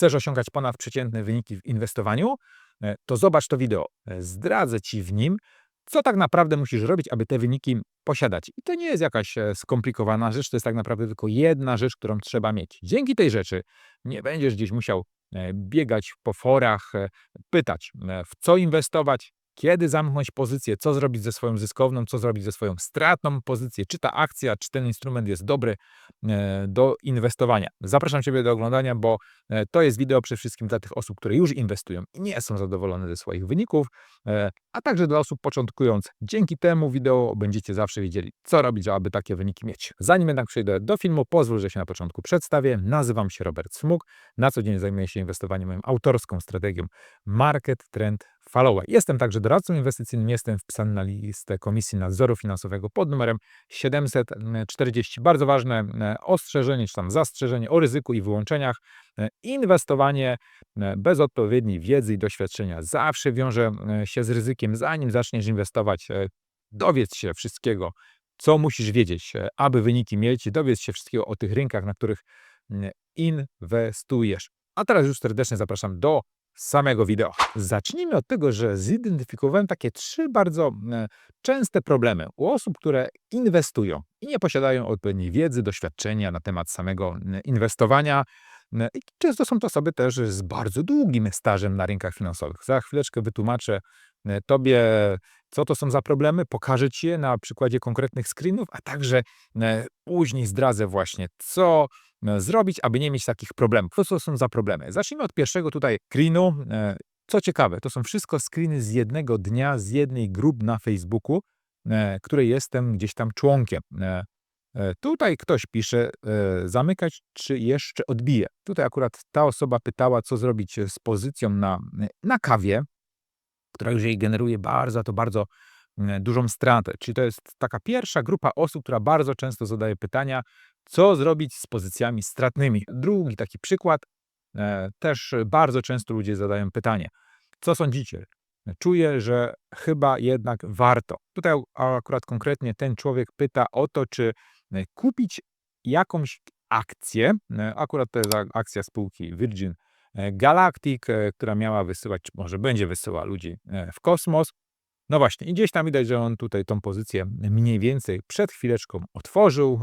chcesz osiągać ponadprzeciętne wyniki w inwestowaniu, e, to zobacz to wideo. E, Zdradzę Ci w nim, co tak naprawdę musisz robić, aby te wyniki posiadać. I to nie jest jakaś e, skomplikowana rzecz, to jest tak naprawdę tylko jedna rzecz, którą trzeba mieć. Dzięki tej rzeczy nie będziesz gdzieś musiał biegać po forach, pytać, w co inwestować, kiedy zamknąć pozycję, co zrobić ze swoją zyskowną, co zrobić ze swoją stratną pozycję, czy ta akcja, czy ten instrument jest dobry e, do inwestowania. Zapraszam Ciebie do oglądania, bo e, to jest wideo przede wszystkim dla tych osób, które już inwestują i nie są zadowolone ze swoich wyników, e, a także dla osób początkujących. Dzięki temu wideo będziecie zawsze wiedzieli, co robić, aby takie wyniki mieć. Zanim jednak przejdę do filmu, pozwól, że się na początku przedstawię. Nazywam się Robert Smuk. Na co dzień zajmuję się inwestowaniem moją autorską strategią Market Trend Follower. Jestem także doradcą inwestycyjnym, jestem wpisany na listę Komisji Nadzoru Finansowego pod numerem 740. Bardzo ważne e, ostrzeżenie, czy tam zastrzeżenie o ryzyku i wyłączeniach. E, Inwestowanie e, bez odpowiedniej wiedzy i doświadczenia zawsze wiąże się z ryzykiem. Zanim zaczniesz inwestować, dowiedz się wszystkiego, co musisz wiedzieć, aby wyniki mieć. Dowiedz się wszystkiego o tych rynkach, na których inwestujesz. A teraz już serdecznie zapraszam do samego wideo. Zacznijmy od tego, że zidentyfikowałem takie trzy bardzo e, częste problemy u osób, które inwestują i nie posiadają odpowiedniej wiedzy, doświadczenia na temat samego e, inwestowania. E, I często są to osoby też z bardzo długim stażem na rynkach finansowych. Za chwileczkę wytłumaczę Tobie, co to są za problemy, pokażę Ci je na przykładzie konkretnych screenów, a także później zdradzę właśnie, co zrobić, aby nie mieć takich problemów. Co to są za problemy? Zacznijmy od pierwszego tutaj screenu. E, Co ciekawe, to są wszystko screeny z jednego dnia, z jednej grup na Facebooku, e, której jestem gdzieś tam członkiem. E, e, Tutaj ktoś pisze, e, zamykać czy jeszcze odbije. Tutaj akurat ta osoba pytała, co zrobić z pozycją na, na kawie, która już jej generuje bardzo, to bardzo dużą stratę. Czyli to jest taka pierwsza grupa osób, która bardzo często zadaje pytania, co zrobić z pozycjami stratnymi. Drugi taki przykład, e, też bardzo często ludzie zadają pytanie, co sądzicie? Czuję, że chyba jednak warto. Tutaj akurat konkretnie ten człowiek pyta o to, czy e, kupić jakąś akcję, e, akurat to jest akcja spółki Virgin Galactic, która miała wysyłać, czy może będzie wysyłała ludzi w kosmos. No właśnie, i gdzieś tam widać, że on tutaj tą pozycję mniej więcej przed chwileczką otworzył.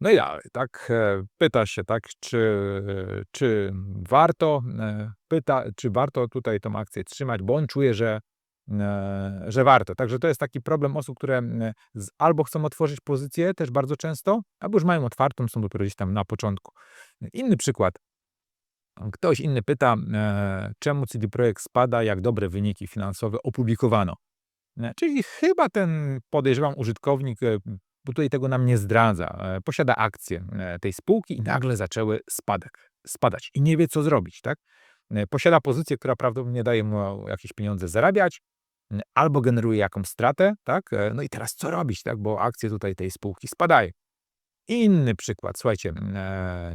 E, No i dalej, tak, e, pyta się, tak, czy, czy warto, e, pyta, czy warto tutaj tą akcję trzymać, bo on czuje, że, e, że warto. Także to jest taki problem osób, które albo chcą otworzyć pozycję też bardzo często, albo już mają otwartą, są dopiero gdzieś tam na początku. Inny przykład. Ktoś inny pyta, e, czemu CD Projekt spada, jak dobre wyniki finansowe opublikowano. E, Czyli chyba ten, podejrzewam, użytkownik, e, bo tutaj tego nam nie zdradza, e, posiada akcje tej spółki i nagle zaczęły spadek, spadać i nie wie, co zrobić, tak? E, Posiada pozycję, która prawdopodobnie daje mu jakieś pieniądze zarabiać, albo generuje jakąś stratę, tak? E, No i teraz co robić, tak? Bo akcje tutaj tej spółki spadają. Inny przykład, słuchajcie,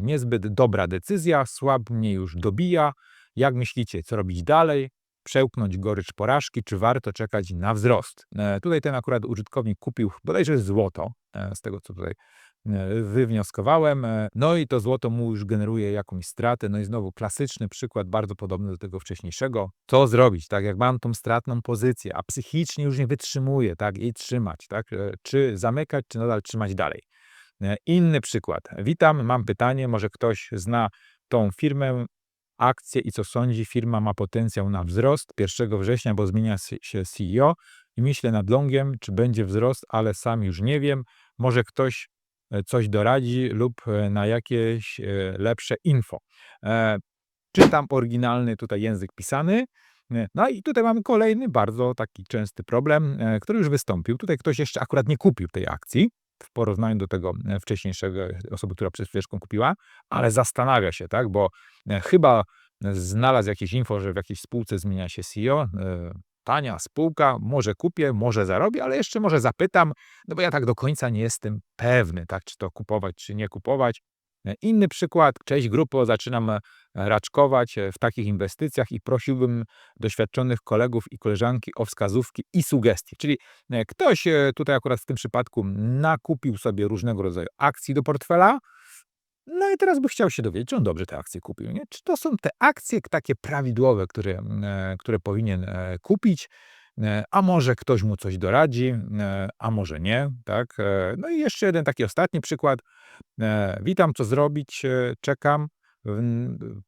niezbyt dobra decyzja, słab mnie już dobija. Jak myślicie, co robić dalej? Przełknąć gorycz porażki, czy warto czekać na wzrost? E, tutaj ten akurat użytkownik kupił bodajże złoto, e, z tego co tutaj e, wywnioskowałem. No i to złoto mu już generuje jakąś stratę. No i znowu klasyczny przykład, bardzo podobny do tego wcześniejszego. Co zrobić, tak? Jak mam tą stratną pozycję, a psychicznie już nie wytrzymuję, tak? I trzymać, tak? Czy zamykać, czy nadal trzymać dalej? Inny przykład. Witam, mam pytanie, może ktoś zna tą firmę, akcję i co sądzi, firma ma potencjał na wzrost 1 września, bo zmienia się CEO i myślę nad longiem, czy będzie wzrost, ale sam już nie wiem. Może ktoś e, coś doradzi lub e, na jakieś e, lepsze info. Czytam oryginalny tutaj język pisany. No i tutaj mamy kolejny bardzo taki częsty problem, który już wystąpił. Tutaj ktoś jeszcze akurat nie kupił tej akcji w porównaniu do tego e, wcześniejszego e, osoby, która przed chwileczką kupiła, ale zastanawia się, tak, bo e, chyba znalazł jakieś info, że w jakiejś spółce zmienia się CEO, tania spółka, może kupię, może zarobię, ale jeszcze może zapytam, no bo ja tak do końca nie jestem pewny, tak, czy to kupować, czy nie kupować. Inny przykład, cześć grupo, zaczynam e, raczkować e, w takich inwestycjach i prosiłbym doświadczonych kolegów i koleżanki o wskazówki i sugestie. Czyli e, ktoś tutaj akurat w tym przypadku nakupił sobie różnego rodzaju akcji do portfela, No i teraz by chciał się dowiedzieć, czy on dobrze te akcje kupił, nie? Czy to są te akcje takie prawidłowe, które, które powinien kupić, a może ktoś mu coś doradzi, e, a może nie, tak? E, No i jeszcze jeden taki ostatni przykład. E, Witam, co zrobić, e, czekam, w,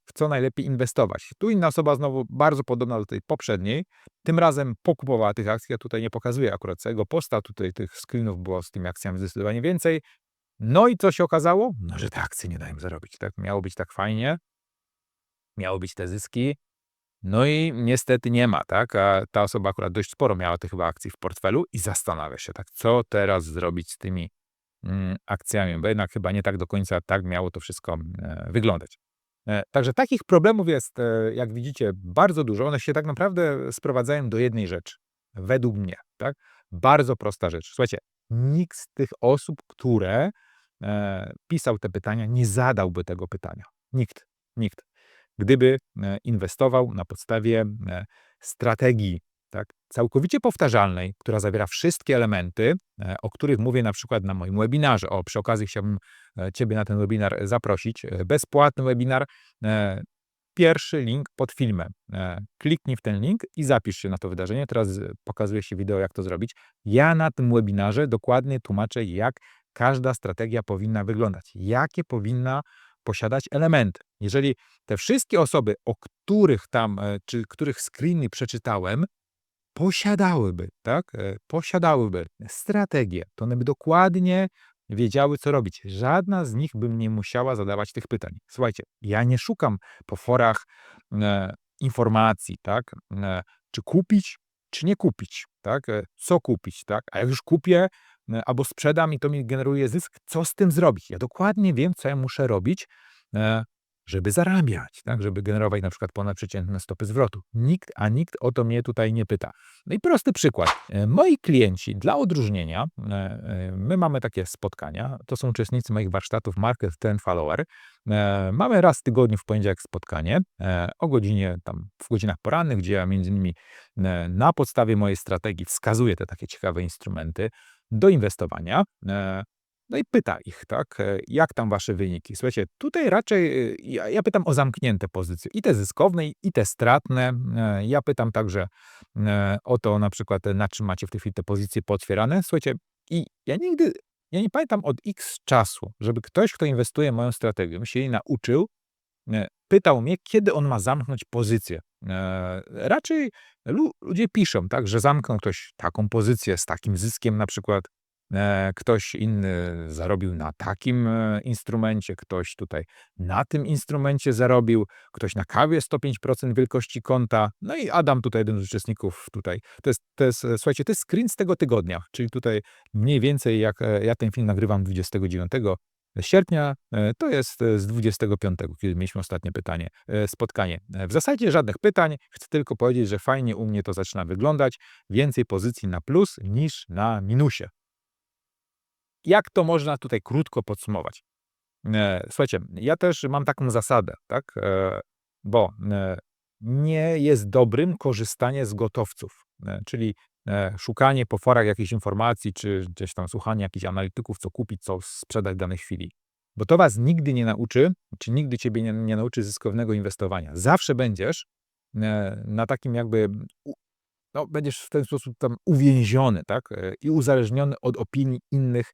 w co najlepiej inwestować. Tu inna osoba znowu bardzo podobna do tej poprzedniej, tym razem pokupowała tych akcji, ja tutaj nie pokazuję akurat całego posta, tutaj tych screenów było z tymi akcjami zdecydowanie więcej. No i co się okazało? No, że te akcje nie dają zarobić, tak? Miało być tak fajnie, miały być te zyski, no i niestety nie ma, tak? A ta osoba akurat dość sporo miała tych chyba akcji w portfelu i zastanawia się, tak, co teraz zrobić z tymi mm, akcjami, bo jednak chyba nie tak do końca tak miało to wszystko e, wyglądać. E, Także takich problemów jest, e, jak widzicie, bardzo dużo. One się tak naprawdę sprowadzają do jednej rzeczy. Według mnie, tak? Bardzo prosta rzecz. Słuchajcie, nikt z tych osób, które e, pisał te pytania, nie zadałby tego pytania. Nikt, nikt. Gdyby e, inwestował na podstawie e, strategii tak, całkowicie powtarzalnej, która zawiera wszystkie elementy, e, o których mówię na przykład na moim webinarze. O, przy okazji chciałbym Ciebie na ten webinar zaprosić. Bezpłatny webinar. Pierwszy link pod filmem. Kliknij w ten link i zapisz się na to wydarzenie. Teraz pokazuje się wideo, jak to zrobić. Ja na tym webinarze dokładnie tłumaczę, jak każda strategia powinna wyglądać, jakie powinna posiadać elementy. Jeżeli te wszystkie osoby, o których tam, e, czy których screeny przeczytałem, posiadałyby, tak, e, posiadałyby strategię, to one by dokładnie wiedziały, co robić. Żadna z nich by nie musiała zadawać tych pytań. Słuchajcie, ja nie szukam po forach e, informacji, tak, e, czy kupić, czy nie kupić, tak, e, co kupić, tak, a jak już kupię albo sprzedam i to mi generuje zysk, co z tym zrobić? Ja dokładnie wiem, co ja muszę robić, e, żeby zarabiać, tak, żeby generować na przykład ponadprzeciętne stopy zwrotu. Nikt, a nikt o to mnie tutaj nie pyta. No i prosty przykład. E, Moi klienci dla odróżnienia, e, e, my mamy takie spotkania, to są uczestnicy moich warsztatów Market Ten Follower. E, Mamy raz w tygodniu w poniedziałek spotkanie e, o godzinie tam w godzinach porannych, gdzie ja między innymi e, na podstawie mojej strategii wskazuję te takie ciekawe instrumenty do inwestowania. E, no i pyta ich, tak, e, jak tam wasze wyniki. Słuchajcie, tutaj raczej e, ja, ja pytam o zamknięte pozycje, i te zyskowne, i te stratne. Ja pytam także o to na przykład, na czym macie w tej chwili te pozycje potwierane. Słuchajcie, i ja nigdy, ja nie pamiętam od x czasu, żeby ktoś, kto inwestuje moją strategię, się jej nauczył, pytał mnie, kiedy on ma zamknąć pozycję. E, Raczej lu- ludzie piszą, tak, że zamknął ktoś taką pozycję z takim zyskiem na przykład, e, ktoś inny zarobił na takim e, instrumencie, ktoś tutaj na tym instrumencie zarobił, ktoś na kawie 105% wielkości konta. No i Adam tutaj, jeden z uczestników tutaj. To jest, to jest, słuchajcie, to jest screen z tego tygodnia, czyli tutaj mniej więcej jak ja ten film nagrywam 29 sierpnia, e, to jest e, z 25, kiedy mieliśmy ostatnie pytanie, e, spotkanie. W zasadzie żadnych pytań, chcę tylko powiedzieć, że fajnie u mnie to zaczyna wyglądać, więcej pozycji na plus niż na minusie. Jak to można tutaj krótko podsumować? Słuchajcie, ja też mam taką zasadę, tak, bo nie jest dobrym korzystanie z gotowców, czyli szukanie po forach jakichś informacji, czy gdzieś tam słuchanie jakichś analityków, co kupić, co sprzedać w danej chwili. Bo to was nigdy nie nauczy, czy nigdy ciebie nie, nie nauczy zyskownego inwestowania. Zawsze będziesz e, na takim jakby, no, będziesz w ten sposób tam uwięziony, tak, e, i uzależniony od opinii innych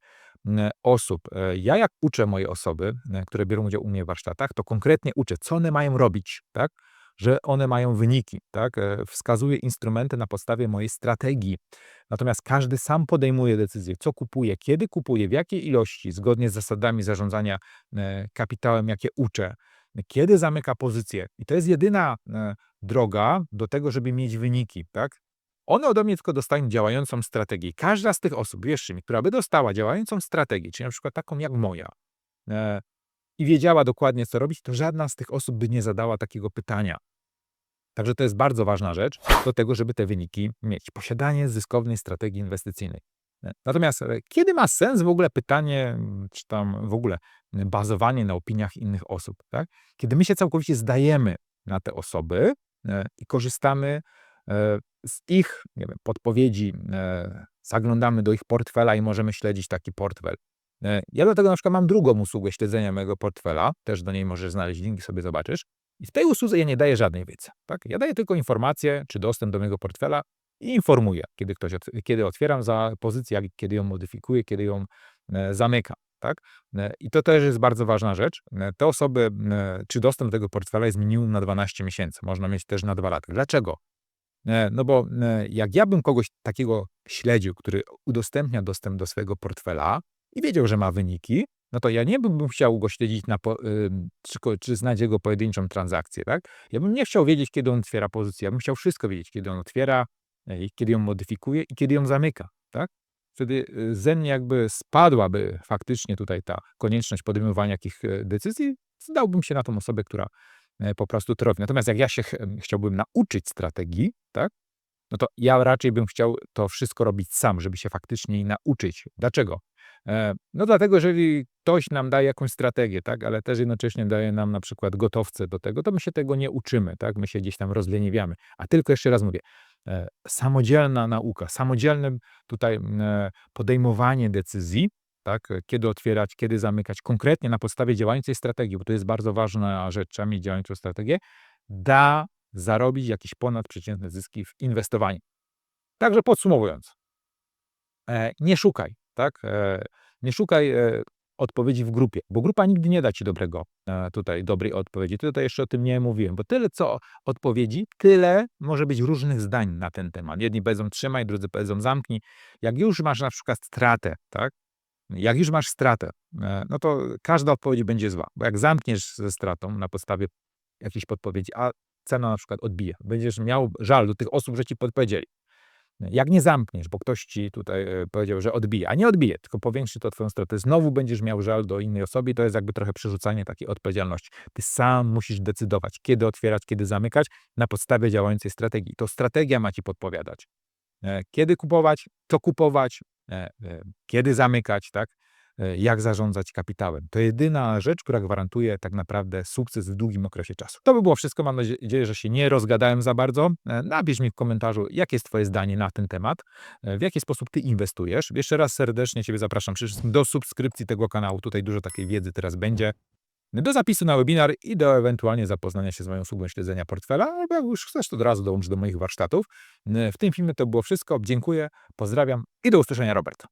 e, osób. E, Ja jak uczę moje osoby, e, które biorą udział u mnie w warsztatach, to konkretnie uczę, co one mają robić, tak, że one mają wyniki, tak? E, Wskazuję instrumenty na podstawie mojej strategii. Natomiast każdy sam podejmuje decyzję, co kupuje, kiedy kupuje, w jakiej ilości, zgodnie z zasadami zarządzania e, kapitałem, jakie uczę, kiedy zamyka pozycję. I to jest jedyna e, droga do tego, żeby mieć wyniki, tak? One ode mnie tylko dostają działającą strategię. Każda z tych osób, wierzcie mi, która by dostała działającą strategię, czyli na przykład taką jak moja, i wiedziała dokładnie, co robić, to żadna z tych osób by nie zadała takiego pytania. Także to jest bardzo ważna rzecz do tego, żeby te wyniki mieć. Posiadanie zyskownej strategii inwestycyjnej. E, Natomiast e, kiedy ma sens w ogóle pytanie, czy tam w ogóle bazowanie na opiniach innych osób? Tak? Kiedy my się całkowicie zdajemy na te osoby e, i korzystamy z ich wiem, podpowiedzi, zaglądamy do ich portfela i możemy śledzić taki portfel. E, Ja dlatego na przykład mam drugą usługę śledzenia mojego portfela, też do niej możesz znaleźć link i sobie zobaczysz. I w tej usłudze ja nie daję żadnej wiedzy. Tak? Ja daję tylko informacje, czy dostęp do mojego portfela i informuję, kiedy, ktoś, kiedy otwieram za pozycję, kiedy ją modyfikuję, kiedy ją e, zamykam. Tak? E, I to też jest bardzo ważna rzecz. Te osoby, czy dostęp do tego portfela jest minimum na 12 miesięcy, można mieć też na 2 lata. Dlaczego? No bo jak ja bym kogoś takiego śledził, który udostępnia dostęp do swojego portfela i wiedział, że ma wyniki, no to ja nie bym chciał go śledzić, na po, ym, czy, czy znać jego pojedynczą transakcję, tak? Ja bym nie chciał wiedzieć, kiedy on otwiera pozycję. Ja bym chciał wszystko wiedzieć, kiedy on otwiera, e, kiedy ją modyfikuje i kiedy ją zamyka, tak? Wtedy y, ze mnie jakby spadłaby faktycznie tutaj ta konieczność podejmowania jakich e, decyzji, zdałbym się na tą osobę, która e, po prostu to robi. Natomiast jak ja się ch- chciałbym nauczyć strategii, tak? no to ja raczej bym chciał to wszystko robić sam, żeby się faktycznie nauczyć. Dlaczego? E, No dlatego, jeżeli ktoś nam daje jakąś strategię, tak, ale też jednocześnie daje nam na przykład gotowce do tego, to my się tego nie uczymy, tak, my się gdzieś tam rozleniwiamy. A tylko jeszcze raz mówię, e, samodzielna nauka, samodzielne tutaj e, podejmowanie decyzji, tak, kiedy otwierać, kiedy zamykać, konkretnie na podstawie działającej strategii, bo to jest bardzo ważna rzecz, trzeba mieć działającą strategię, da zarobić jakieś ponadprzeciętne zyski w inwestowaniu. Także podsumowując, nie szukaj, tak? E, nie szukaj e, odpowiedzi w grupie, bo grupa nigdy nie da ci dobrego e, tutaj, dobrej odpowiedzi. Tutaj jeszcze o tym nie mówiłem, bo tyle co odpowiedzi, tyle może być różnych zdań na ten temat. Jedni powiedzą trzymaj, drudzy powiedzą zamknij. Jak już masz na przykład stratę, tak? Jak już masz stratę, no to każda odpowiedź będzie zła, bo jak zamkniesz ze stratą na podstawie jakiejś podpowiedzi, a cena na przykład odbije, będziesz miał żal do tych osób, że ci podpowiedzieli. Jak nie zamkniesz, bo ktoś ci tutaj e, powiedział, że odbije, a nie odbije, tylko powiększy to twoją stratę, znowu będziesz miał żal do innej osoby i to jest jakby trochę przerzucanie takiej odpowiedzialności. Ty sam musisz decydować, kiedy otwierać, kiedy zamykać na podstawie działającej strategii. To strategia ma ci podpowiadać. E, Kiedy kupować, co kupować, e, kiedy zamykać, tak? E, Jak zarządzać kapitałem. To jedyna rzecz, która gwarantuje tak naprawdę sukces w długim okresie czasu. To by było wszystko. Mam nadzieję, że się nie rozgadałem za bardzo. E, Napisz mi w komentarzu, jakie jest Twoje zdanie na ten temat, e, w jaki sposób Ty inwestujesz. Jeszcze raz serdecznie Ciebie zapraszam przede wszystkim do subskrypcji tego kanału. Tutaj dużo takiej wiedzy teraz będzie. Do zapisu na webinar i do ewentualnie zapoznania się z moją usługą śledzenia portfela, albo jak już chcesz, to od razu dołącz do moich warsztatów. W tym filmie to było wszystko. Dziękuję, pozdrawiam i do usłyszenia, Robert.